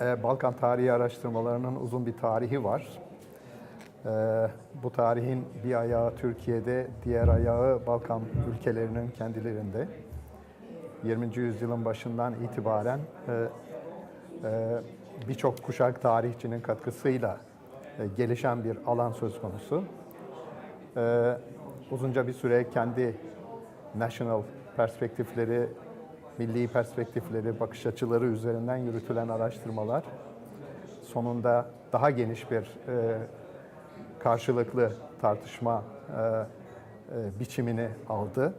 e, Balkan tarihi araştırmalarının uzun bir tarihi var. E, bu tarihin bir ayağı Türkiye'de, diğer ayağı Balkan ülkelerinin kendilerinde. 20. yüzyılın başından itibaren e, birçok kuşak tarihçinin katkısıyla gelişen bir alan söz konusu. Uzunca bir süre kendi national perspektifleri, milli perspektifleri, bakış açıları üzerinden yürütülen araştırmalar sonunda daha geniş bir e, karşılıklı tartışma e, e, biçimini aldı.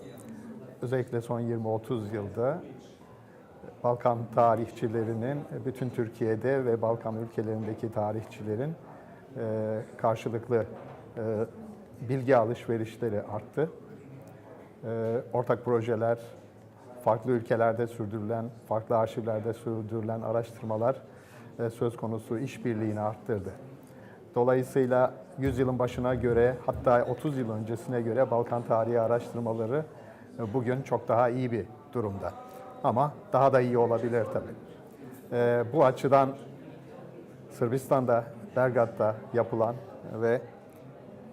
Özellikle son 20-30 yılda Balkan tarihçilerinin bütün Türkiye'de ve Balkan ülkelerindeki tarihçilerin e, karşılıklı e, bilgi alışverişleri arttı. E, ortak projeler, farklı ülkelerde sürdürülen, farklı arşivlerde sürdürülen araştırmalar e, söz konusu işbirliğini arttırdı. Dolayısıyla 100 yılın başına göre hatta 30 yıl öncesine göre Balkan tarihi araştırmaları e, bugün çok daha iyi bir durumda. Ama daha da iyi olabilir tabii. E, bu açıdan Sırbistan'da, Belgrad'da yapılan ve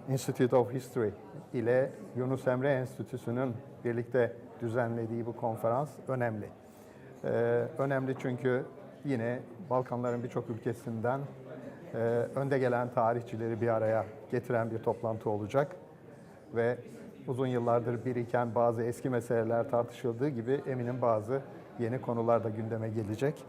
Institute of History ile Yunus Emre Enstitüsü'nün birlikte düzenlediği bu konferans önemli. Ee, önemli çünkü yine Balkanların birçok ülkesinden e, önde gelen tarihçileri bir araya getiren bir toplantı olacak ve uzun yıllardır biriken bazı eski meseleler tartışıldığı gibi eminim bazı yeni konular da gündeme gelecek.